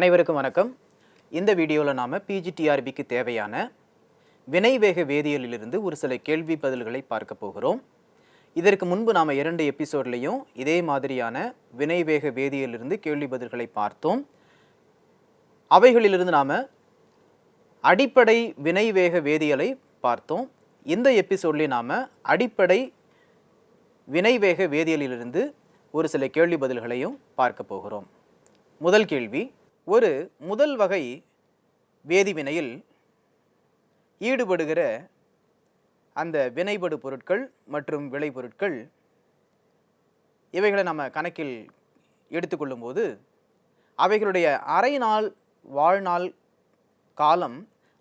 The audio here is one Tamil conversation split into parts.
அனைவருக்கும் வணக்கம். இந்த வீடியோவில் நாம் பிஜிடிஆர்பிக்கு தேவையான வினைவேக வேதியியலிலிருந்து ஒரு சில கேள்வி பதில்களை பார்க்க போகிறோம். இதற்கு முன்பு நாம் இரண்டு எபிசோட்லேயும் இதே மாதிரியான வினைவேக வேதியியலிருந்து கேள்வி பதில்களை பார்த்தோம். அவைகளிலிருந்து நாம் அடிப்படை வினைவேக வேதியியலை பார்த்தோம். இந்த எபிசோட்லேயும் நாம் அடிப்படை வினைவேக வேதியியலிலிருந்து ஒரு சில கேள்வி பதில்களையும் பார்க்க போகிறோம். முதல் கேள்வி ஒரு முதல் வகை வேதிவினையில் ஈடுபடுகிற அந்த வினைபடு பொருட்கள் மற்றும் விளைபொருட்கள் இவைகளை நம்ம கணக்கில் எடுத்துக்கொள்ளும்போது அவைகளுடைய அரை நாள் வாழ்நாள் காலம்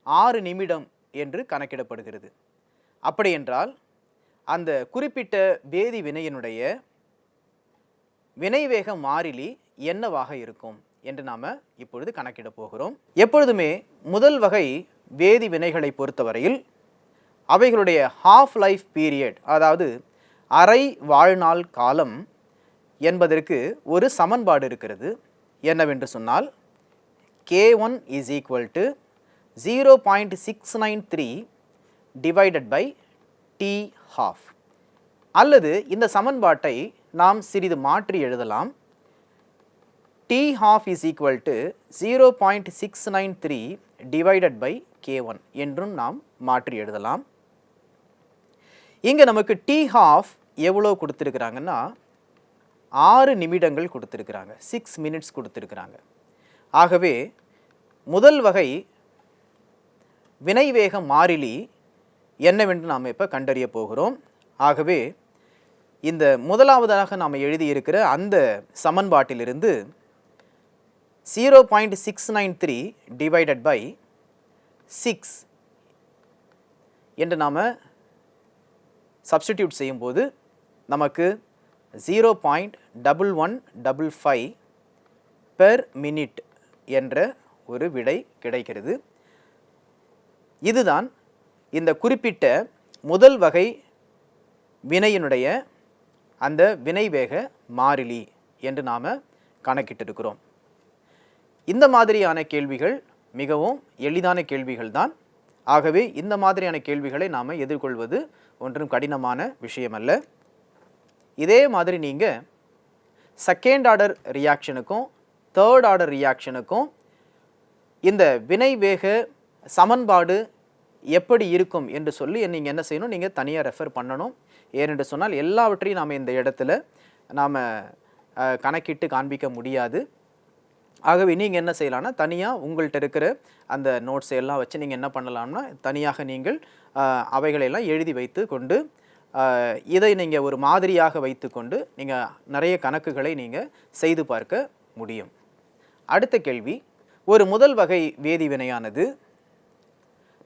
ஆறு நிமிடம் என்று கணக்கிடப்படுகிறது. அப்படி என்றால் அந்த குறிப்பிட்ட வேதி வினையினுடைய வினைவேக மாறிலி என்னவாக இருக்கும்? என்று நாம் இப்பொழுது கணக்கிட போகிறோம். எப்பொழுதுமே முதல் வகை வேதி வினைகளை பொறுத்தவரையில் அவைகளுடைய ஹாஃப் லைஃப் பீரியட் அதாவது அரை வாழ்நாள் காலம் என்பதற்கு ஒரு சமன்பாடு இருக்கிறது. என்னவென்று சொன்னால் K one is equal to zero point six nine three divided by T half அல்லது இந்த சமன்பாட்டை நாம் சிறிது மாற்றி எழுதலாம். T half is equal to zero point six nine three divided by K one என்றும் நாம் மாற்றி எழுதலாம். இங்கே நமக்கு T ஹாஃப் எவ்வளோ கொடுத்துருக்குறாங்கன்னா ஆறு நிமிடங்கள் கொடுத்துருக்குறாங்க. சிக்ஸ் மினிட்ஸ் கொடுத்துருக்குறாங்க. ஆகவே முதல் வகை வினைவேக மாறிலி என்னவென்று நாம் இப்போ கண்டறிய போகிறோம். ஆகவே இந்த முதலாவதாக நாம் எழுதியிருக்கிற அந்த சமன்பாட்டிலிருந்து zero point six nine three divided by six என்று நாம் சப்ஸ்டிடியூட் செய்யும்போது நமக்கு zero point double one double five per minute என்ற ஒரு விடை கிடைக்கிறது. இதுதான் இந்த குறிப்பிட்ட முதல் வகை வினையினுடைய அந்த வினைவேக மாறிலி என்று நாம் கணக்கிட்டிருக்கிறோம். இந்த மாதிரியான கேள்விகள் மிகவும் எளிதான கேள்விகள் தான் ஆகவே இந்த மாதிரியான கேள்விகளை நாம் எதிர்கொள்வது ஒன்றும் கடினமான விஷயமல்ல. இதே மாதிரி நீங்கள் செகண்ட் ஆர்டர் ரியாக்ஷனுக்கும் தேர்ட் ஆர்டர் ரியாக்ஷனுக்கும் இந்த வினைவேக சமன்பாடு எப்படி இருக்கும் என்று சொல்லி நீங்கள் என்ன செய்யணும்? நீங்கள் தனியாக ரெஃபர் பண்ணணும். ஏனென்று சொன்னால் எல்லாவற்றையும் நாம் இந்த இடத்துல நாம் கணக்கிட்டு காண்பிக்க முடியாது. ஆகவே நீங்கள் என்ன செய்யலாம்னா தனியாக உங்கள்கிட்ட இருக்கிற அந்த நோட்ஸ் எல்லாம் வச்சு நீங்கள் என்ன பண்ணலாம்னா தனியாக நீங்கள் அஹ், அவைகளையெல்லாம் எழுதி வைத்து கொண்டு இதை நீங்கள் ஒரு மாதிரியாக வைத்துக்கொண்டு நீங்கள் நிறைய கணக்குகளை நீங்கள் செய்து பார்க்க முடியும். அடுத்த கேள்வி. ஒரு முதல் வகை வேதிவினையானது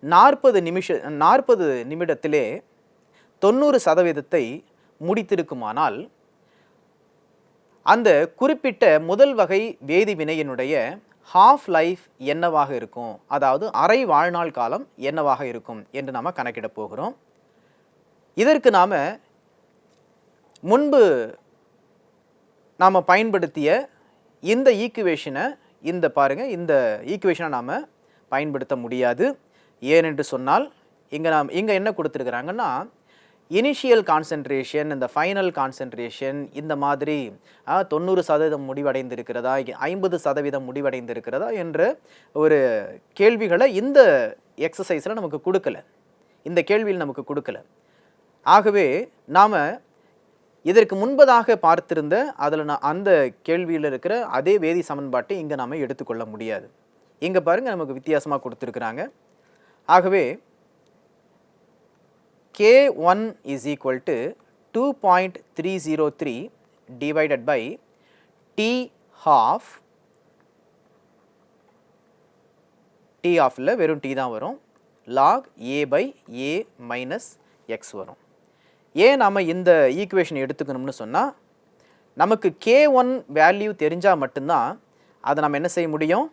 நாற்பது நிமிஷ நாற்பது நிமிடத்திலே தொண்ணூறு சதவீதத்தை முடித்திருக்குமானால் அந்த குறிப்பிட்ட முதல் வகை வேதி வினையினுடைய ஹாஃப் லைஃப் என்னவாக இருக்கும்? அதாவது அரை வாழ்நாள் காலம் என்னவாக இருக்கும்? என்று நாம் கணக்கிட போகிறோம். இதற்கு நாம் முன்பு நாம் பயன்படுத்திய இந்த ஈக்குவேஷனை இந்த பாருங்க இந்த ஈக்குவேஷனை நாம் பயன்படுத்த முடியாது. ஏனென்று சொன்னால் இங்கே நாம் இங்கே என்ன கொடுத்துருக்குறாங்கன்னா இனிஷியல் கான்சென்ட்ரேஷன் இந்த ஃபைனல் கான்சென்ட்ரேஷன் இந்த மாதிரி தொண்ணூறு சதவீதம் முடிவடைந்திருக்கிறதா ஐம்பது சதவீதம் முடிவடைந்திருக்கிறதா என்ற ஒரு கேள்விகளை இந்த எக்ஸசைஸில் நமக்கு கொடுக்கல. இந்த கேள்வியில் நமக்கு கொடுக்கல. ஆகவே நாம் இதற்கு முன்பதாக பார்த்திருந்த அதில் நான் அந்த கேள்வியில் இருக்கிற அதே வேதி சமன்பாட்டை இங்கே நாம் எடுத்துக்கொள்ள முடியாது. இங்கே பாருங்கள் நமக்கு வித்தியாசமாக கொடுத்துருக்குறாங்க. ஆகவே K one is equal to two point three half three divided by T half வெறும் T தான் வரும். Log A by A minus X வரும். ஏன் நாம் இந்த ஈக்குவேஷன் எடுத்துக்கணும்னு சொன்னால் நமக்கு கே ஒன் வேல்யூ தெரிஞ்சால் மட்டும்தான் அதை நம்ம என்ன செய்ய முடியும்?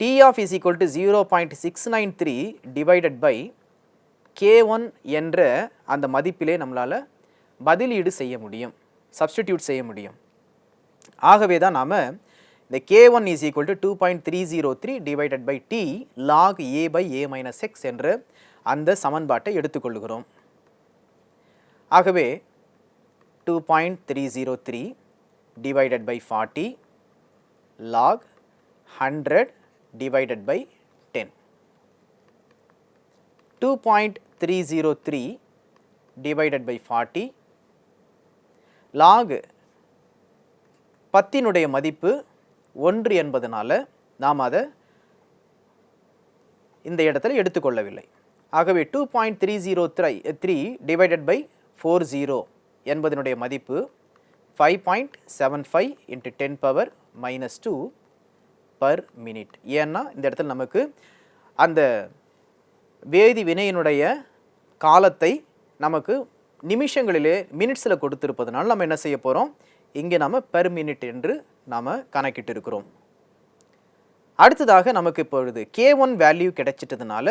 T half is equal to zero point six nine three divided by K one என்ற அந்த மதிப்பிலே நம்மளால் பதிலீடு செய்ய முடியும். சப்ஸ்டிடியூட் செய்ய முடியும். ஆகவே தான் நாம் இந்த K one is equal to two point three zero three divided by T log A by A minus X என்ற அந்த சமன்பாட்டை எடுத்துக்கொள்கிறோம். ஆகவே two point three zero three divided by forty log hundred divided by ten two point three zero three divided by forty log பத்தினுடைய மதிப்பு ஒன்று என்பதனால நாம் அதை இந்த இடத்துல எடுத்துக்கொள்ளவில்லை. ஆகவே two point three zero three three divided by four zero என்பதனுடைய மதிப்பு five point seven five into ten power minus two per minute ஏன்னா இந்த இடத்துல நமக்கு அந்த வேதி வினையினுடைய காலத்தை நமக்கு நிமிஷங்களிலே மினிட்ஸில் கொடுத்துருப்பதனால நம்ம என்ன செய்ய போகிறோம் இங்கே நம்ம பெர் மினிட் என்று நாம் கணக்கிட்டு இருக்கிறோம் அடுத்ததாக நமக்கு இப்பொழுது கே ஒன் வேல்யூ கிடைச்சிட்டதுனால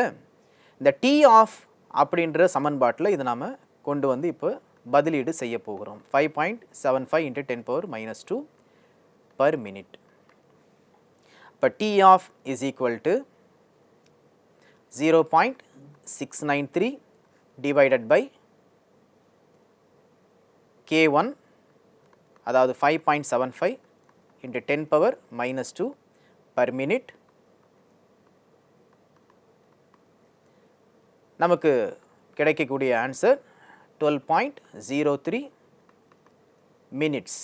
இந்த டி ஆஃப் அப்படின்ற சமன்பாட்டில் இது நாம் கொண்டு வந்து இப்போ பதிலீடு செய்ய போகிறோம். Five point seven five into ten power minus two per minute இப்போ T half is equal to zero point six nine three divided by K one அதாவது five point seven five into ten power minus two per minute நமக்கு கிடைக்கக்கூடிய answer twelve point zero three minutes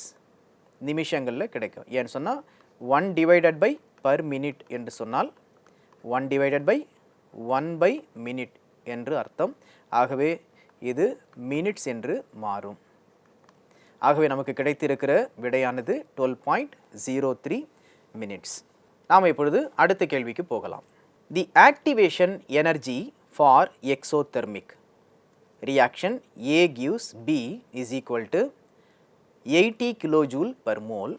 நிமிஷங்களில் கிடைக்கும். ஏன்னு சொன்னால் one divided by per minute என்று சொன்னால் one divided by one by minute என்று அர்த்தம். ஆகவே இது மினிட்ஸ் என்று மாறும். ஆகவே நமக்கு கிடைத்திருக்கிற விடையானது twelve point zero three minutes நாம் இப்பொழுது அடுத்த கேள்விக்கு போகலாம். The activation energy for exothermic reaction A gives B is equal to eighty kilojoule per mole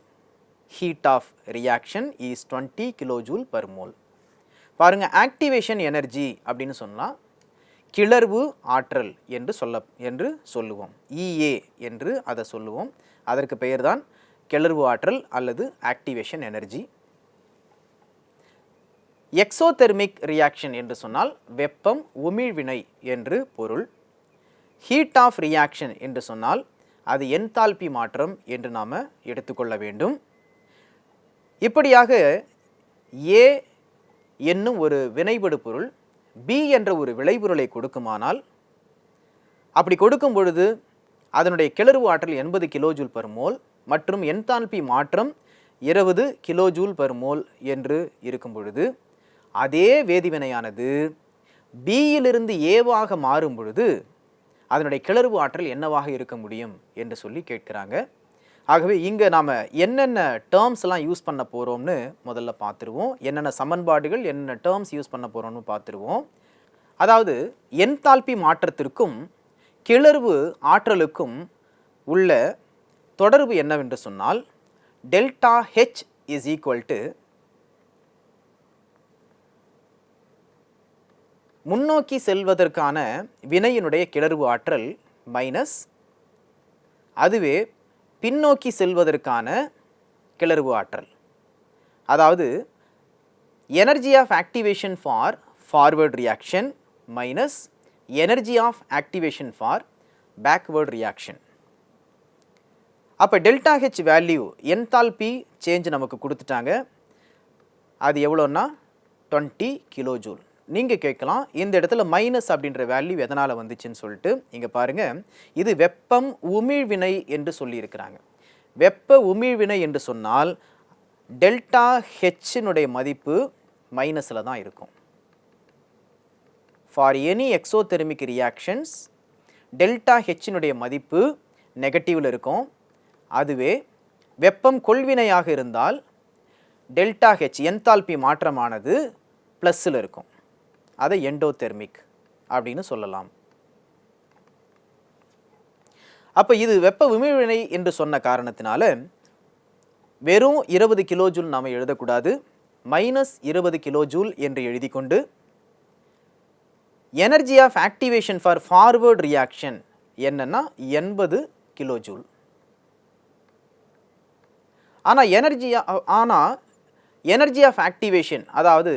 heat of reaction is twenty kilojoule per mole பாருங்கள் ஆக்டிவேஷன் எனர்ஜி அப்படின்னு சொன்னால் கிளர்வு ஆற்றல் என்று சொல்ல என்று சொல்லுவோம். இஏ என்று அதை சொல்லுவோம். அதற்கு பெயர்தான் கிளர்வு ஆற்றல் அல்லது ஆக்டிவேஷன் எனர்ஜி எக்ஸோதெர்மிக் ரியாக்ஷன் என்று சொன்னால் வெப்பம் உமிழ்வினை என்று பொருள். ஹீட் ஆஃப் ரியாக்ஷன் என்று சொன்னால் அது என்தால்பி மாற்றம் என்று நாம் எடுத்துக்கொள்ள வேண்டும். இப்படியாக ஏ என்னும் ஒரு வினைபடு பொருள் பி என்ற ஒரு விளைபொருளை கொடுக்குமானால் அப்படி கொடுக்கும் பொழுது அதனுடைய கிளர்வு ஆற்றல் எண்பது கிலோஜூல் பர் மோல் மற்றும் என்தால்பி மாற்றம் இருபது கிலோஜூல் பர் மோல் என்று இருக்கும் பொழுது அதே வேதிவினையானது பியிலிருந்து ஏவாக மாறும் பொழுது அதனுடைய கிளர்வு ஆற்றல் என்னவாக இருக்க முடியும் என்று சொல்லி கேட்குறாங்க. ஆகவே இங்கே நாம் என்னென்ன டேர்ம்ஸ்லாம் யூஸ் பண்ண போகிறோம்னு முதல்ல பார்த்துருவோம். என்னென்ன சமன்பாடுகள் என்னென்ன டேர்ம்ஸ் யூஸ் பண்ண போகிறோம்னு பார்த்துருவோம். அதாவது என்தால்பி மாற்றத்திற்கும் கிளர்வு ஆற்றலுக்கும் உள்ள தொடர்பு என்னவென்று சொன்னால் delta H is equal to முன்னோக்கி செல்வதற்கான வினையினுடைய கிளர்வு ஆற்றல் மைனஸ் அதுவே பின்னோக்கி செல்வதற்கான கிளர்வு ஆற்றல். அதாவது energy of activation for forward reaction minus energy of activation for backward reaction அப்போ delta H value enthalpy change நமக்கு கொடுத்துட்டாங்க. அது எவ்வளோன்னா டுவெண்ட்டி கிலோ ஜூல் நீங்கள் கேட்கலாம் இந்த இடத்துல மைனஸ் அப்படின்ற வேல்யூ எதனால் வந்துச்சுன்னு சொல்லிட்டு இங்கே பாருங்கள் இது வெப்பம் உமிழ்வினை என்று சொல்லியிருக்கிறாங்க. வெப்ப உமிழ்வினை என்று சொன்னால் டெல்டா ஹெச்சினுடைய மதிப்பு மைனஸில் தான் இருக்கும். For any exothermic reactions delta ஹெச்சினுடைய மதிப்பு நெகட்டிவில் இருக்கும். அதுவே வெப்பம் கொள்வினையாக இருந்தால் டெல்டா ஹெச் என்தால்பி மாற்றமானது ப்ளஸ்ஸில் இருக்கும். அதை எண்டோதெர்மிக் அப்படின்னு சொல்லலாம். அப்போ இது வெப்ப விமிழ்வினை என்று சொன்ன காரணத்தினால வெறும் இருபது கிலோ ஜூல் நாம் எழுதக்கூடாது. மைனஸ் இருபது கிலோ ஜூல் என்று எழுதி கொண்டு energy of activation for forward reaction என்னன்னா எண்பது கிலோ ஜூல் ஆனால் எனர்ஜி ஆனால் எனர்ஜி ஆஃப் ஆக்டிவேஷன் அதாவது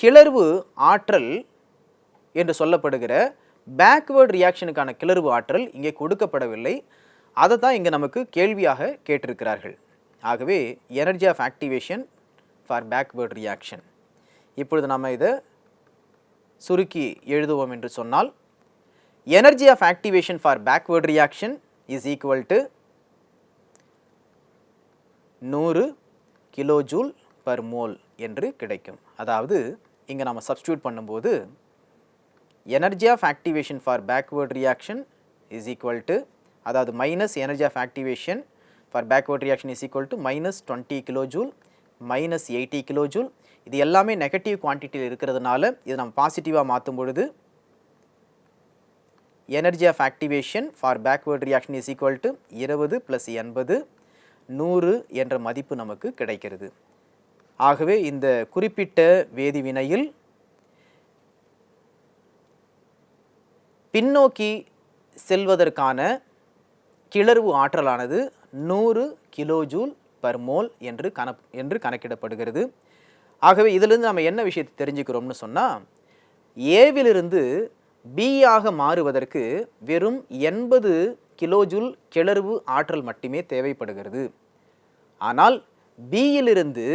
கிளர்வு ஆற்றல் என்று சொல்லப்படுகிற பேக்வேர்டு ரியாக்ஷனுக்கான கிளர்வு ஆற்றல் இங்கே கொடுக்கப்படவில்லை. அதை தான் இங்கே நமக்கு கேள்வியாக கேட்டிருக்கிறார்கள். ஆகவே energy of activation for backward reaction இப்பொழுது நம்ம இதை சுருக்கி எழுதுவோம் என்று சொன்னால் energy of activation for backward reaction is equal to நூறு கிலோஜூல் பர் மோல் என்று கிடைக்கும். அதாவது இங்கே நம்ம சப்ஸ்டியூட் பண்ணும்போது energy of activation for backward reaction is equal to அதாவது minus energy of activation for backward reaction is equal to minus twenty kilojoule minus eighty kilojoule இது எல்லாமே நெகட்டிவ் குவான்டிட்டியில் இருக்கிறதுனால இது நம்ம பாசிட்டிவாக மாற்றும் பொழுது energy of activation for backward reaction is equal to இருபது ப்ளஸ் எண்பது நூறு என்ற மதிப்பு நமக்கு கிடைக்கிறது. ஆகவே இந்த குறிப்பிட்ட வேதிவினையில் பின்னோக்கி செல்வதற்கான கிளர்வு ஆற்றலானது நூறு கிலோஜூல் பர் மோல் என்று கண என்று கணக்கிடப்படுகிறது. ஆகவே இதிலிருந்து நம்ம என்ன விஷயத்தை தெரிஞ்சுக்கிறோம்னு சொன்னால் ஏவிலிருந்து பியாக மாறுவதற்கு வெறும் எண்பது கிலோஜூல் கிளர்வு ஆற்றல் மட்டுமே தேவைப்படுகிறது. ஆனால் பியிலிருந்து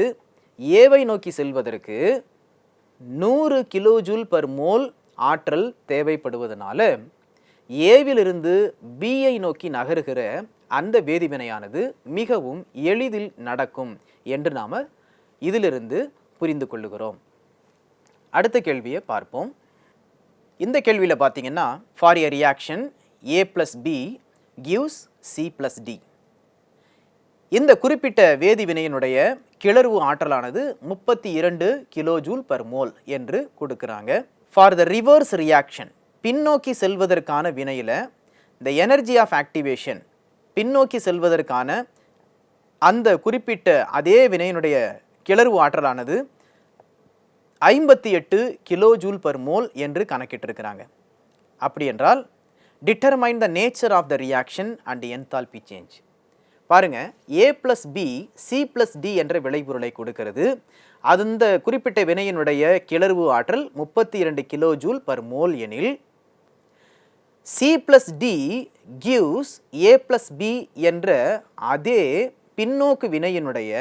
ஏவை நோக்கி செல்வதற்கு நூறு கிலோஜூல் பர் மோல் ஆற்றல் தேவைப்படுவதனால ஏவிலிருந்து பியை நோக்கி நகருகிற அந்த வேதிவினையானது மிகவும் எளிதில் நடக்கும் என்று நாம் இதிலிருந்து புரிந்து கொள்ளுகிறோம். அடுத்த கேள்வியை பார்ப்போம். இந்த கேள்வியில் பார்த்தீங்கன்னா for a reaction A plus B gives C plus D இந்த குறிப்பிட்ட வேதிவினையினுடைய கிளர்வு ஆற்றலானது முப்பத்தி இரண்டு கிலோஜூல் பர் மோல் என்று கொடுக்குறாங்க. ஃபார் த ரிவர்ஸ் ரியாக்ஷன் பின்னோக்கி செல்வதற்கான வினையில் த எனர்ஜி ஆஃப் ஆக்டிவேஷன் பின்னோக்கி செல்வதற்கான அந்த குறிப்பிட்ட அதே வினையினுடைய கிளர்வு ஆற்றலானது ஐம்பத்தி எட்டு கிலோ ஜூல் பர் மோல் என்று கணக்கிட்டிருக்கிறாங்க. அப்படி என்றால் determine the nature of the reaction and enthalpy change பாருங்க A plus B C plus D என்ற விளைபொருளை கொடுக்கிறது. அது இந்த குறிப்பிட்ட வினையினுடைய கிளர்வு ஆற்றல் முப்பத்தி இரண்டு கிலோ ஜூல் பர் மோல் எனில் C plus D gives A plus B என்ற அதே பின்னோக்கு வினையினுடைய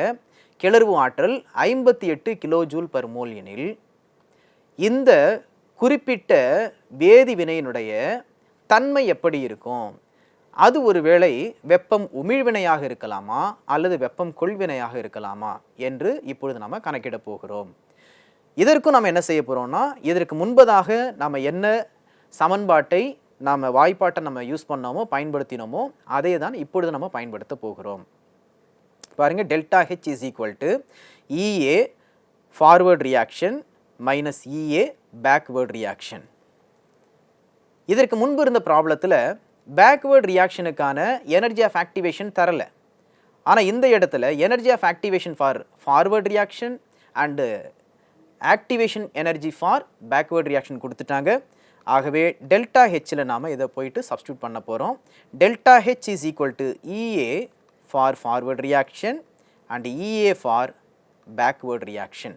கிளர்வு ஆற்றல் ஐம்பத்தி எட்டு கிலோ ஜூல் பர் மோல் எனில் இந்த குறிப்பிட்ட வேதி வினையினுடைய தன்மை எப்படி இருக்கும்? அது ஒருவேளை வெப்பம் உமிழ்வினையாக இருக்கலாமா அல்லது வெப்பம் கொள்வினையாக இருக்கலாமா என்று இப்பொழுது நாம் கணக்கிட போகிறோம். இதற்கும் நம்ம என்ன செய்ய போகிறோம்னா இதற்கு முன்பதாக நம்ம என்ன சமன்பாட்டை நாம் வாய்ப்பாட்டை நம்ம யூஸ் பண்ணோமோ பயன்படுத்தினோமோ அதே தான் இப்பொழுது நம்ம பயன்படுத்த போகிறோம். பாருங்கள் delta H is equal to EA forward reaction minus EA backward reaction இதற்கு முன்பு இருந்த ப்ராப்ளத்தில் பேக்வேர்ட் ரியாக்ஷனுக்கான எனர்ஜி ஆஃப் ஆக்டிவேஷன் தரலை. ஆனால் இந்த இடத்துல energy of activation for forward reaction and activation energy for backward reaction கொடுத்துட்டாங்க. ஆகவே டெல்டா ஹெச்சில் நாம் இதை போயிட்டு சப்ஸ்டியூட் பண்ண போகிறோம் delta H is equal to EA for forward reaction and EA for backward reaction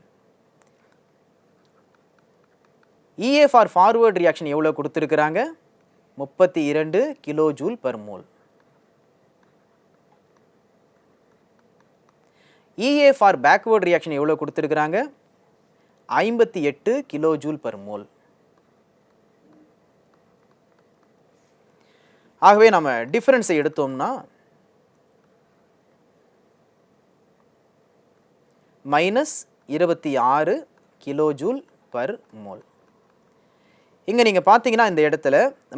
EA for forward reaction எவ்வளோ கொடுத்துருக்குறாங்க? முப்பத்தி இரண்டு kilo joule per mole EA for backward reaction எவ்வளோ கொடுத்துருக்குறாங்க? ஐம்பத்தி எட்டு கிலோ ஜூல் பர் மோல் ஆகவே நம்ம டிஃப்ரென்ஸை எடுத்தோம்னா மைனஸ் இருபத்தி ஆறு கிலோ ஜூல் பர் மோல் இங்கே நீங்கள் பார்த்தீங்கன்னா இந்த இடத்துல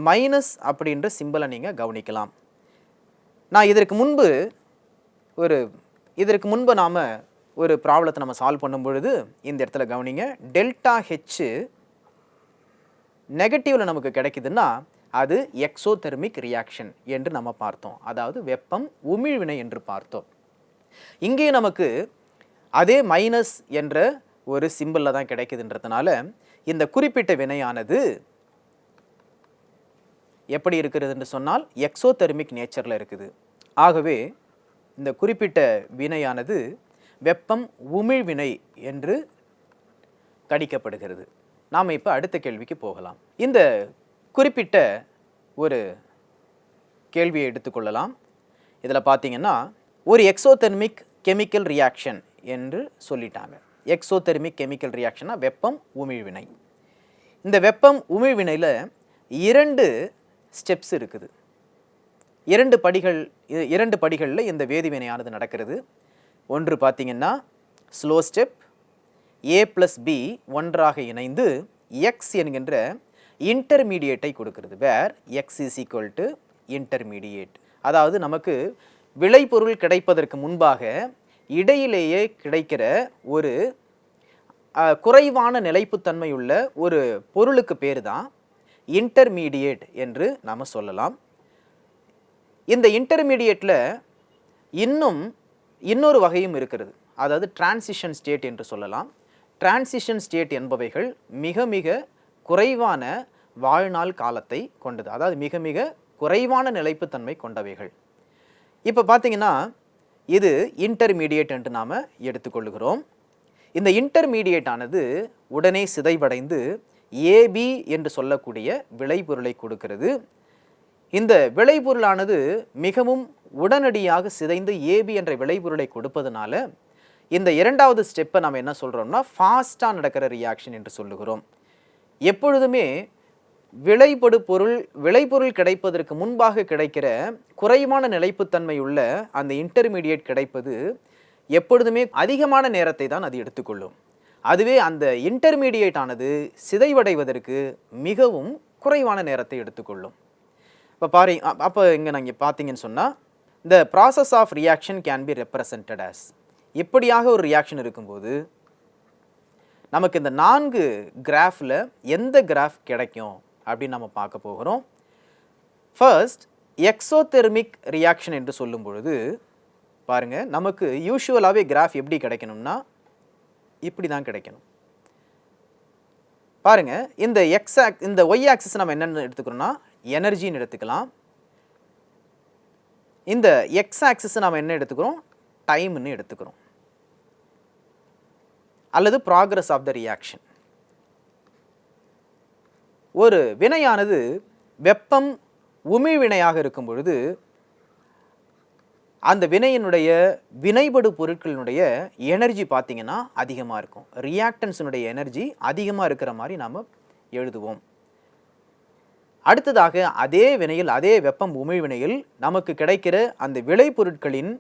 மைனஸ் அப்படின்ற சிம்பிளை நீங்கள் கவனிக்கலாம். நான் இதற்கு முன்பு ஒரு இதற்கு முன்பு நாம் ஒரு ப்ராப்ளத்தை நம்ம சால்வ் பண்ணும் பொழுது இந்த இடத்துல கவனிங்க. டெல்டா ஹெச்சு நெகட்டிவில் நமக்கு கிடைக்குதுன்னா அது எக்ஸோதெர்மிக் ரியாக்ஷன் என்று நம்ம பார்த்தோம். அதாவது வெப்பம் உமிழ்வினை என்று பார்த்தோம். இங்கே நமக்கு அதே மைனஸ் என்ற ஒரு சிம்பிளில் தான் கிடைக்குதுன்றதுனால இந்த குறிப்பிட்ட வினையானது எப்படி இருக்கிறதுன்னு சொன்னால் எக்ஸோதெர்மிக் நேச்சரில் இருக்குது. ஆகவே இந்த குறிப்பிட்ட வினையானது வெப்பம் உமிழ் வினை என்று கணிக்கப்படுகிறது. நாம் இப்போ அடுத்த கேள்விக்கு போகலாம். இந்த குறிப்பிட்ட ஒரு கேள்வியை எடுத்துக்கொள்ளலாம் இதில் பார்த்தீங்கன்னா ஒரு எக்ஸோதெர்மிக் கெமிக்கல் ரியாக்ஷன் என்று சொல்லிட்டாங்க. எக்ஸோதெர்மிக் கெமிக்கல் ரியாக்ஷனாக வெப்பம் உமிழ்வினை இந்த வெப்பம் உமிழ்வினையில் இரண்டு ஸ்டெப்ஸ் இருக்குது. இரண்டு படிகள் இ- இரண்டு படிகளில் இந்த வேதிவினையானது நடக்கிறது. ஒன்று பார்த்திங்கன்னா slow step A plus B ஒன்றாக இணைந்து எக்ஸ் என்கின்ற இன்டர்மீடியேட்டை கொடுக்கிறது. Where X is equal to intermediate அதாவது நமக்கு விளைபொருள் கிடைப்பதற்கு முன்பாக இடையிலேயே கிடைக்கிற ஒரு குறைவான குறைவான நிலைப்புத்தன்மையுள்ள ஒரு பொருளுக்கு பேர் தான் இன்டர்மீடியேட் என்று நாம் சொல்லலாம். இந்த இன்டர்மீடியேட்டில் இன்னும் இன்னொரு வகையும் இருக்கிறது. அதாவது டிரான்சிஷன் ஸ்டேட் என்று சொல்லலாம். டிரான்சிஷன் ஸ்டேட் என்பவைகள் மிக மிக குறைவான வாழ்நாள் காலத்தை கொண்டது. அதாவது மிக மிக குறைவான நிலைப்புத்தன்மை கொண்டவைகள். இப்போ பார்த்தீங்கன்னா இது இன்டர்மீடியேட் என்று நாம் எடுத்துக்கொள்கிறோம். இந்த இன்டர்மீடியேட் ஆனது உடனே சிதைவடைந்து ஏபி என்று சொல்லக்கூடிய விளைபொருளை கொடுக்கிறது. இந்த விளைபொருளானது மிகவும் உடனடியாக சிதைந்து ஏபி என்ற விளைபொருளை கொடுப்பதனால இந்த இரண்டாவது ஸ்டெப்பை நம்ம என்ன சொல்கிறோம்னா ஃபாஸ்ட்டாக நடக்கிற ரியாக்ஷன் என்று சொல்லுகிறோம். எப்பொழுதுமே விளைபடு பொருள் விளைபொருள் கிடைப்பதற்கு முன்பாக கிடைக்கிற குறைவான நிலைப்புத்தன்மை உள்ள அந்த இன்டர்மீடியேட் கிடைப்பது எப்பொழுதுமே அதிகமான நேரத்தை தான் அது எடுத்துக்கொள்ளும். அதுவே அந்த இன்டர்மீடியேட் ஆனது சிதைவடைவதற்கு மிகவும் குறைவான நேரத்தை எடுத்துக்கொள்ளும். இப்போ பாரு அப்போ இங்கே நீங்கள் பார்த்தீங்கன்னு சொன்னால் இந்த process of reaction can be represented as இப்படியாக ஒரு ரியாக்ஷன் இருக்கும்போது நமக்கு இந்த நான்கு கிராஃபில் எந்த கிராஃப் கிடைக்கும்? அப்படின்னு நம்ம பார்க்க போகிறோம். ஃபர்ஸ்ட் எக்ஸோதெர்மிக் ரியாக்ஷன் என்று சொல்லும் பொழுது பாருங்க நமக்கு யூஷுவலாகவே கிராஃப் எப்படி கிடைக்கணும்னா இப்படி தான் கிடைக்கணும். பாருங்க இந்த எக்ஸ் ஆக் இந்த ஒய் ஆக்சிஸ் நம்ம என்னென்னு எடுத்துக்கிறோம்னா எனர்ஜின்னு எடுத்துக்கலாம். இந்த எக்ஸ் ஆக்சிஸ் நம்ம என்ன எடுத்துக்கிறோம்? டைம்னு எடுத்துக்கிறோம். அல்லது ப்ராக்ரஸ் ஆஃப் த ரியாக்ஷன் ஒரு வினையானது வெப்பம் உமிழ்வினையாக இருக்கும் பொழுது அந்த வினையினுடைய வினைபடு பொருட்களினுடைய எனர்ஜி பார்த்தீங்கன்னா அதிகமாக இருக்கும். ரியாக்டன்ஸினுடைய எனர்ஜி அதிகமாக இருக்கிற மாதிரி நாம் எழுதுவோம். அடுத்ததாக அதே வினையில் அதே வெப்பம் உமிழ்வினையில் நமக்கு கிடைக்கிற அந்த விளைபொருட்களின்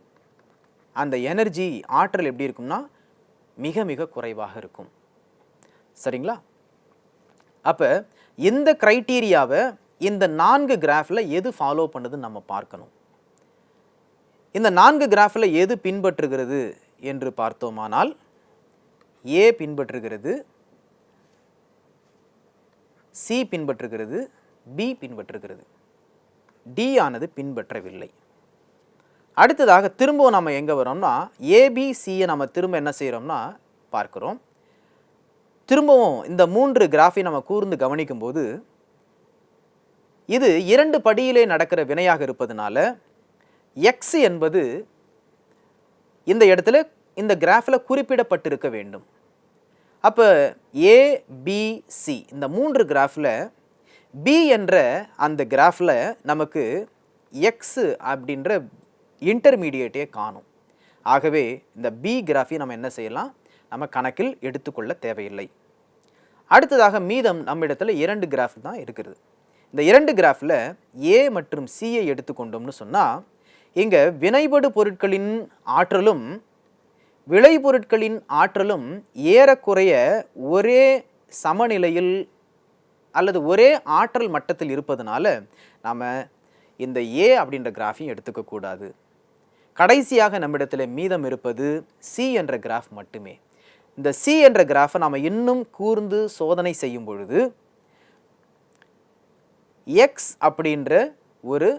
அந்த எனர்ஜி ஆற்றல் எப்படி இருக்கும்னா மிக மிக குறைவாக இருக்கும். சரிங்களா? அப்போ இந்த க்ரைட்டீரியாவை இந்த நான்கு கிராஃபில் எது ஃபாலோ பண்ணுதுன்னு நம்ம பார்க்கணும். இந்த நான்கு கிராஃபில் எது பின்பற்றுகிறது என்று பார்த்தோமானால் ஏ பின்பற்றுகிறது சி பின்பற்றுகிறது பி பின்பற்றுகிறது. டி ஆனது பின்பற்றவில்லை. அடுத்ததாக திரும்பவும் நம்ம எங்கே வரோம்னா ஏபிசியை நம்ம திரும்ப என்ன செய்கிறோம்னா பார்க்குறோம். திரும்பவும் இந்த மூன்று கிராஃபை நம்ம கூர்ந்து கவனிக்கும்போது இது இரண்டு படியிலே நடக்கிற வினையாக இருப்பதனால எக்ஸ் என்பது இந்த இடத்துல இந்த கிராஃபில் குறிப்பிடப்பட்டிருக்க வேண்டும். அப்போ ஏபிசி இந்த மூன்று கிராஃபில் பி என்ற அந்த கிராஃபில் நமக்கு எக்ஸ் அப்படின்ற இன்டர்மீடியேட்டே காணும். ஆகவே இந்த பி கிராஃபி நம்ம என்ன செய்யலாம்? நம்ம கணக்கில் எடுத்துக்கொள்ள தேவையில்லை. அடுத்ததாக மீதம் நம்மிடத்தில் இரண்டு கிராஃப் தான் இருக்கிறது இந்த இரண்டு கிராஃபில் ஏ மற்றும் சியை எடுத்துக்கொண்டோம்னு சொன்னால் இங்கே வினைபடு பொருட்களின் ஆற்றலும் விளைபொருட்களின் ஆற்றலும் ஏறக்குறைய ஒரே சமநிலையில் அல்லது ஒரே ஆற்றல் மட்டத்தில் இருப்பதனால நாம் இந்த ஏ அப்படின்ற கிராஃபையும் எடுத்துக்கக்கூடாது. கடைசியாக நம்மிடத்தில் மீதம் இருப்பது சி என்ற கிராஃப் மட்டுமே. இந்த சி என்ற கிராஃபை நாம் இன்னும் கூர்ந்து சோதனை செய்யும் பொழுது எக்ஸ் அப்படின்ற ஒரு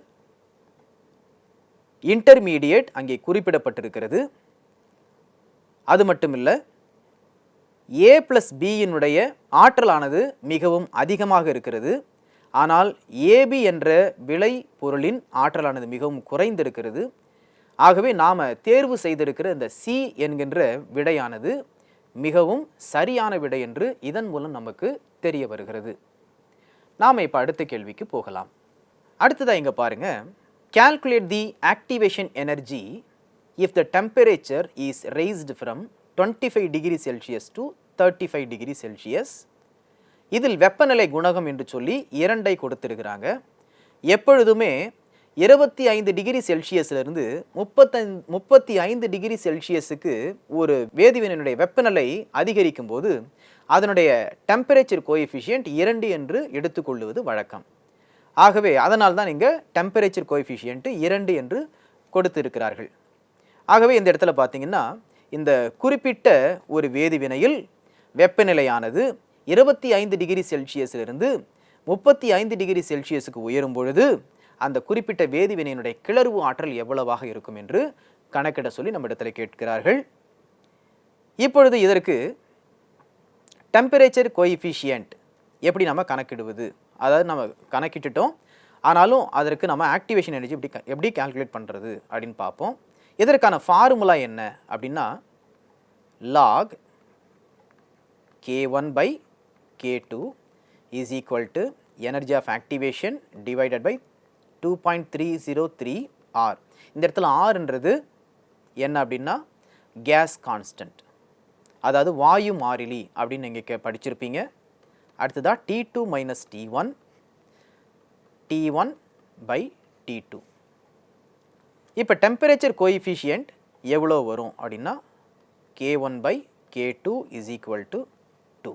இன்டர்மீடியேட் அங்கே குறிப்பிடப்பட்டிருக்கிறது. அது மட்டுமில்லை ஏ ப்ளஸ் பியினுடைய ஆற்றலானது மிகவும் அதிகமாக இருக்கிறது. ஆனால் ஏபி என்ற விளை பொருளின் ஆற்றலானது மிகவும் குறைந்திருக்கிறது. ஆகவே நாம் தேர்வு செய்திருக்கிற இந்த சி என்கின்ற விடையானது மிகவும் சரியான விடை என்று இதன் மூலம் நமக்கு தெரிய வருகிறது. நாம் இப்போ அடுத்த கேள்விக்கு போகலாம். அடுத்ததாக இங்கே பாருங்க. Calculate the activation energy if the temperature is raised from twenty five degree Celsius to thirty five degree Celsius இதில் வெப்பநிலை குணகம் என்று சொல்லி இரண்டை கொடுத்திருக்கிறாங்க. எப்பொழுதுமே இருபத்தி ஐந்து டிகிரி செல்சியஸ்லேருந்து முப்பத்தைந்து முப்பத்தி ஐந்து டிகிரி செல்சியஸுக்கு ஒரு வேதிவினையினுடைய வெப்பநிலை அதிகரிக்கும் போது அதனுடைய டெம்பரேச்சர் கோஎஃபிஷியன்ட் இரண்டு என்று எடுத்துக்கொள்வது வழக்கம். ஆகவே அதனால் தான் இங்கே டெம்பரேச்சர் கோஎஃபிஷியன்ட் இரண்டு என்று கொடுத்திருக்கிறார்கள். ஆகவே இந்த இடத்துல பார்த்தீங்கன்னா இந்த குறிப்பிட்ட ஒரு வேதிவினையில் வெப்பநிலையானது இருபத்தி ஐந்து டிகிரி செல்சியஸிலிருந்து முப்பத்தி ஐந்து டிகிரி செல்சியஸுக்கு உயரும் பொழுது அந்த குறிப்பிட்ட வேதிவினையினுடைய கிளர்வு ஆற்றல் எவ்வளவாக இருக்கும் என்று கணக்கிட சொல்லி நம்ம இடத்துல கேட்கிறார்கள். இப்பொழுது இதற்கு டெம்பரேச்சர் கோஎஃபிஷியன்ட் எப்படி நம்ம கணக்கிடுவது? அதாவது நம்ம கணக்கிட்டுட்டோம். ஆனாலும் அதற்கு நம்ம ஆக்டிவேஷன் எனர்ஜி எப்படி எப்படி கால்குலேட் பண்ணுறது அப்படின்னு பார்ப்போம். இதற்கான ஃபார்முலா என்ன அப்படின்னா log K one by K two is equal to energy of activation divided by two point three zero three R இந்த இடத்துல ஆர்ன்றது என்ன அப்படின்னா கேஸ் கான்ஸ்டன்ட் அதாவது வாயு மாறிலி அப்படின்னு நீங்கள் கே படிச்சிருப்பீங்க. அடுத்ததாக T two minus T one T one by T two இப்போ டெம்பரேச்சர் கோஎஃபிஷியன்ட் எவ்வளோ வரும் அப்படின்னா K one by K two is equal to two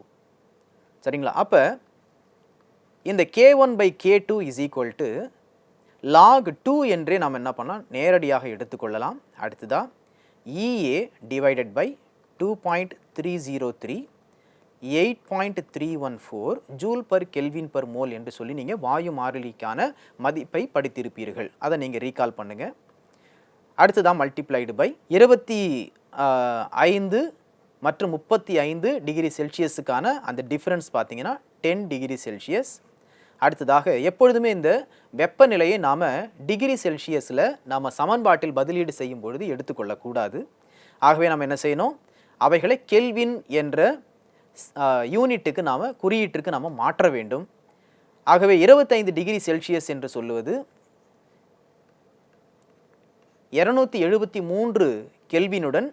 சரிங்களா? அப்போ இந்த K one by K two is equal to log two என்றே நாம் என்ன பண்ணலாம்? நேரடியாக எடுத்துக்கொள்ளலாம். அடுத்ததா E A divided by two point three zero three eight point three one four joule per kelvin per mole என்று சொல்லி நீங்கள் வாயு மாறிலிக்கான மதிப்பை படித்திருப்பீர்கள். அதை நீங்கள் ரீகால் பண்ணுங்கள் அடுத்ததாக மல்டிப்ளைடு பை இருபத்தி ஐந்து மற்றும் முப்பத்தி ஐந்து டிகிரி செல்சியஸுக்கான அந்த டிஃப்ரென்ஸ் பார்த்தீங்கன்னா டென் டிகிரி செல்சியஸ் அடுத்ததாக எப்பொழுதுமே இந்த வெப்பநிலையை நாம் டிகிரி செல்சியஸில் நாம் சமன்பாட்டில் பதிலீடு செய்யும் பொழுது எடுத்துக்கொள்ளக்கூடாது. ஆகவே நாம் என்ன செய்யணும்? அவைகளை கெல்வின் என்ற யூனிட்டுக்கு நாம் குறியீட்டிற்கு நாம் மாற்ற வேண்டும். ஆகவே இருபத்தைந்து டிகிரி செல்சியஸ் என்று சொல்லுவது இரநூத்தி எழுபத்தி மூன்று கெல்வினுடன்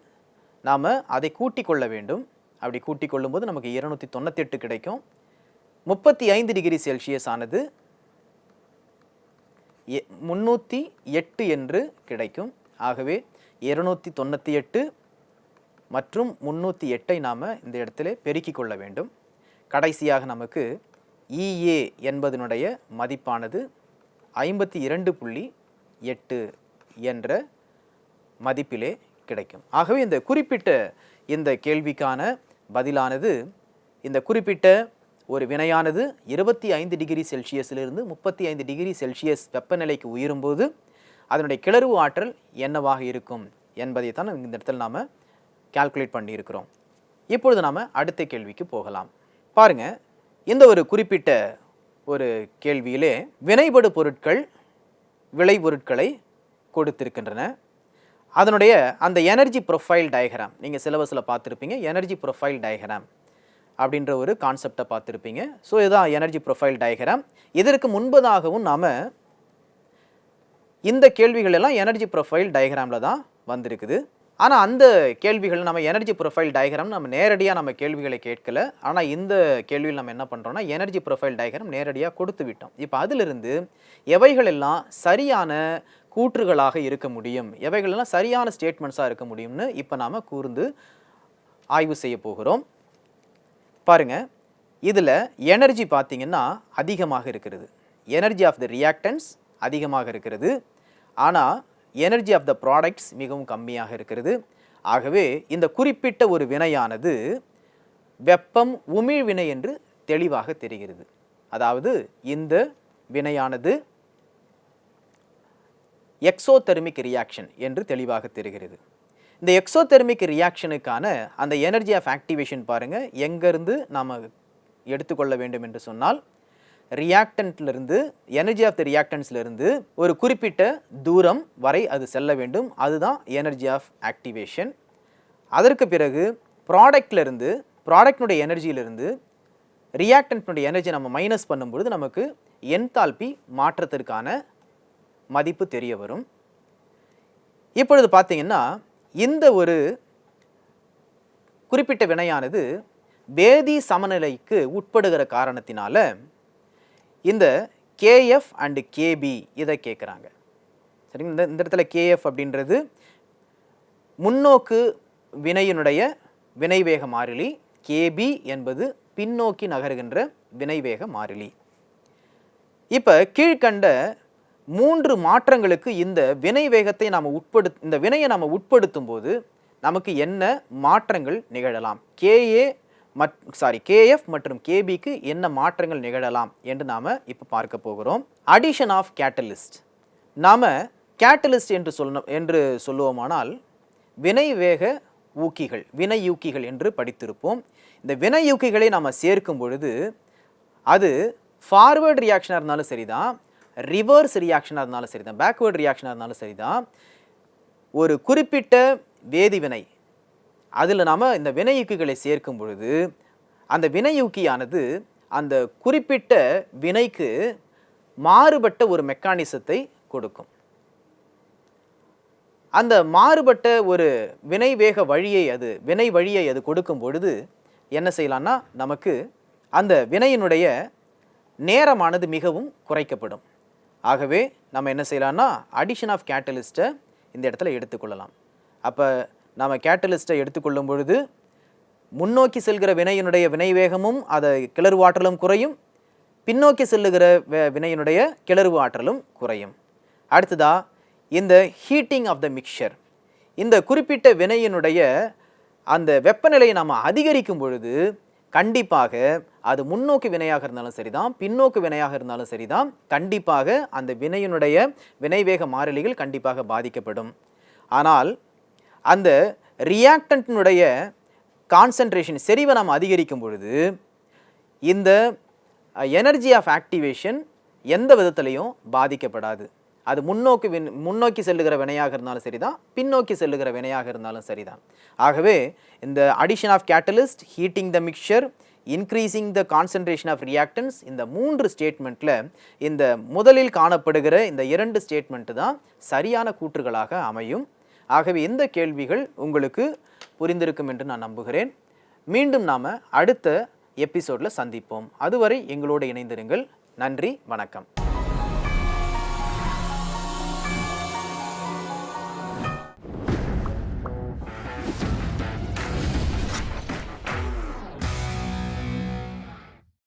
நாம் அதை கூட்டிக் கொள்ள வேண்டும். அப்படி கூட்டிக் கொள்ளும்போது நமக்கு இருநூத்தி தொண்ணூத்தெட்டு கிடைக்கும். முப்பத்தி ஐந்து டிகிரி செல்சியஸ் ஆனது எ- முன்னூற்றி எட்டு என்று கிடைக்கும். ஆகவே இருநூற்றி தொண்ணூற்றி எட்டு மற்றும் முன்னூற்றி எட்டை நாம் இந்த இடத்துல பெருக்கிக் கொள்ள வேண்டும். கடைசியாக நமக்கு இஏ என்பதனுடைய மதிப்பானது ஐம்பத்தி இரண்டு புள்ளி எட்டு என்ற மதிப்பிலே கிடைக்கும். ஆகவே இந்த குறிப்பிட்ட இந்த கேள்விக்கான பதிலானது இந்த குறிப்பிட்ட ஒரு வினையானது இருபத்தி ஐந்து டிகிரி செல்சியஸிலிருந்து முப்பத்தி ஐந்து டிகிரி செல்சியஸ் வெப்பநிலைக்கு உயரும்போது அதனுடைய கிளர்வு ஆற்றல் என்னவாக இருக்கும் என்பதை தான் இந்த இடத்துல நாம் கால்குலேட் பண்ணியிருக்கிறோம். இப்பொழுது நாம் அடுத்த கேள்விக்கு போகலாம். பாருங்கள் இந்த ஒரு குறிப்பிட்ட ஒரு கேள்வியிலே வினைபடு பொருட்கள் விளைபொருட்களை கொடுத்திருக்கின்றன. அதனுடைய அந்த எனர்ஜி ப்ரொஃபைல் டயக்ராம் நீங்கள் சிலபஸில் பார்த்துருப்பீங்க எனர்ஜி ப்ரொஃபைல் டயக்ராம் அப்படின்ற ஒரு கான்செப்டை பார்த்துருப்பீங்க. ஸோ இதுதான் எனர்ஜி ப்ரொஃபைல் டயக்ராம் இதற்கு முன்பதாகவும் நாம் இந்த கேள்விகள் எல்லாம் எனர்ஜி ப்ரொஃபைல் டயக்ராமில் தான் வந்திருக்குது. ஆனால் அந்த கேள்விகள் நம்ம எனர்ஜி ப்ரொஃபைல் டயக்ராம் நம்ம நேரடியாக நம்ம கேள்விகளை கேட்கல. ஆனால் இந்த கேள்வியில் நம்ம என்ன பண்ணுறோம்னா எனர்ஜி ப்ரொஃபைல் டயக்ராம் நேரடியாக கொடுத்து விட்டோம். இப்போ அதிலிருந்து எவைகள் எல்லாம் சரியான கூற்றுகளாக இருக்க முடியும்? எவைகள் எல்லாம் சரியான ஸ்டேட்மெண்ட்ஸாக இருக்க முடியும்னு இப்போ நாம் கூர்ந்து ஆய்வு செய்ய போகிறோம். பாருங்க இதில் எனர்ஜி பார்த்தீங்கன்னா அதிகமாக இருக்கிறது. எனர்ஜி ஆஃப் த ரியாக்டன்ஸ் அதிகமாக இருக்கிறது. ஆனால் எனர்ஜி ஆஃப் த ப்ராடக்ட்ஸ் மிகவும் கம்மியாக இருக்கிறது. ஆகவே இந்த குறிப்பிட்ட ஒரு வினையானது வெப்பம் உமிழ் வினை என்று தெளிவாக தெரிகிறது. அதாவது இந்த வினையானது எக்ஸோதெர்மிக் ரியாக்ஷன் என்று தெளிவாக தெரிகிறது. இந்த எக்ஸோதெர்மிக் ரியாக்ஷனுக்கான அந்த எனர்ஜி ஆஃப் ஆக்டிவேஷன் பாருங்கள் எங்கேருந்து நாம் எடுத்துக்கொள்ள வேண்டும் என்று சொன்னால் ரியாக்டன்ட்லேருந்து எனர்ஜி ஆஃப் த ரியாக்டன்ஸ்லேருந்து ஒரு குறிப்பிட்ட தூரம் வரை அது செல்ல வேண்டும். அதுதான் எனர்ஜி ஆஃப் ஆக்டிவேஷன் அதற்கு பிறகு ப்ராடக்ட்லேருந்து ப்ராடக்டினுடைய எனர்ஜியிலிருந்து ரியாக்டன்ட்னுடைய எனர்ஜி நம்ம மைனஸ் பண்ணும்பொழுது நமக்கு என்தால்பி மாற்றத்திற்கான மதிப்பு தெரிய வரும். இப்பொழுது பார்த்தீங்கன்னா இந்த ஒரு குறிப்பிட்ட வினையானது வேதி சமநிலைக்கு உட்படுகிற காரணத்தினால இந்த கேஎஃப் அண்டு கேபி இதை கேட்குறாங்க சரிங்க இந்த இந்த இடத்துல கேஎஃப் அப்படின்றது முன்னோக்கு வினையினுடைய வினைவேக மாறிலி கேபி என்பது பின்னோக்கி நகருகின்ற வினைவேக மாறிலி. இப்போ கீழ்கண்ட மூன்று மாற்றங்களுக்கு இந்த வினை வேகத்தை நாம் உட்படு இந்த வினையை நாம் உட்படுத்தும் போது நமக்கு என்ன மாற்றங்கள் நிகழலாம்? கேஏ மட் சாரி கேஎஃப் மற்றும் கேபிக்கு என்ன மாற்றங்கள் நிகழலாம் என்று நாம் இப்போ பார்க்க போகிறோம். அடிஷன் ஆஃப் கேட்டலிஸ்ட் நாம் கேட்டலிஸ்ட் என்று சொல்ல என்று சொல்லுவோமானால் வினை வேக ஊக்கிகள் வினையூக்கிகள் என்று படித்திருப்போம். இந்த வினையூக்கிகளை நாம் சேர்க்கும் பொழுது அது ஃபார்வேர்டு ரியாக்ஷனாக இருந்தாலும் சரிதான். ரிவர்ஸ் ரியாக்ஷனாக இருந்தாலும் சரி தான் பேக்வேர்டு ரியாக்ஷனாக இருந்தாலும் சரி தான் ஒரு குறிப்பிட்ட வேதிவினை அதில் நாம் இந்த வினையூக்கிகளை சேர்க்கும் பொழுது அந்த வினையூக்கியானது அந்த குறிப்பிட்ட வினைக்கு மாறுபட்ட ஒரு மெக்கானிசத்தை கொடுக்கும். அந்த மாறுபட்ட ஒரு வினை வேக வழியை அது வினை வழியை அது கொடுக்கும் பொழுது என்ன செய்யலான்னா நமக்கு அந்த வினையினுடைய நேரமானது மிகவும் குறைக்கப்படும். ஆகவே நம்ம என்ன செய்யலாம்னா அடிஷன் ஆஃப் கேட்டலிஸ்ட்டை இந்த இடத்துல எடுத்துக்கொள்ளலாம். அப்போ நாம் கேட்டலிஸ்ட்டை எடுத்துக்கொள்ளும் பொழுது முன்னோக்கி செல்கிற வினையினுடைய வினை வேகமும் அதை கிளறு ஆற்றலும் குறையும். பின்னோக்கி செல்லுகிற வினையினுடைய கிளர்வு ஆற்றலும் குறையும். அடுத்ததா இந்த ஹீட்டிங் ஆஃப் த மிக்சர் இந்த குறிப்பிட்ட வினையினுடைய அந்த வெப்பநிலையை நாம் அதிகரிக்கும் பொழுது கண்டிப்பாக அது முன்னோக்கு வினையாக இருந்தாலும் சரிதான் பின்னோக்கு வினையாக இருந்தாலும் சரிதான். கண்டிப்பாக அந்த வினையினுடைய வினைவேக மாறிலிகள் கண்டிப்பாக பாதிக்கப்படும். ஆனால் அந்த ரியாக்டன்ட்டினுடைய கான்சன்ட்ரேஷன் செறிவை நாம் அதிகரிக்கும் பொழுது இந்த எனர்ஜி ஆஃப் ஆக்டிவேஷன் எந்த விதத்திலையும் பாதிக்கப்படாது. அது முன்னோக்கு வின் முன்னோக்கி செல்லுகிற வினையாக இருந்தாலும் சரிதான் பின்னோக்கி செல்லுகிற வினையாக இருந்தாலும் சரிதான். ஆகவே இந்த addition of catalyst heating the mixture increasing the concentration of reactants இந்த மூன்று ஸ்டேட்மெண்ட்டில் இந்த முதலில் காணப்படுகிற இந்த இரண்டு ஸ்டேட்மெண்ட்டு தான் சரியான கூற்றுகளாக அமையும். ஆகவே இந்த கேள்விகள் உங்களுக்கு புரிந்திருக்கும் என்று நான் நம்புகிறேன். மீண்டும் நாம் அடுத்த எபிசோடில் சந்திப்போம். அதுவரை எங்களோடு இணைந்திருங்கள். நன்றி வணக்கம்.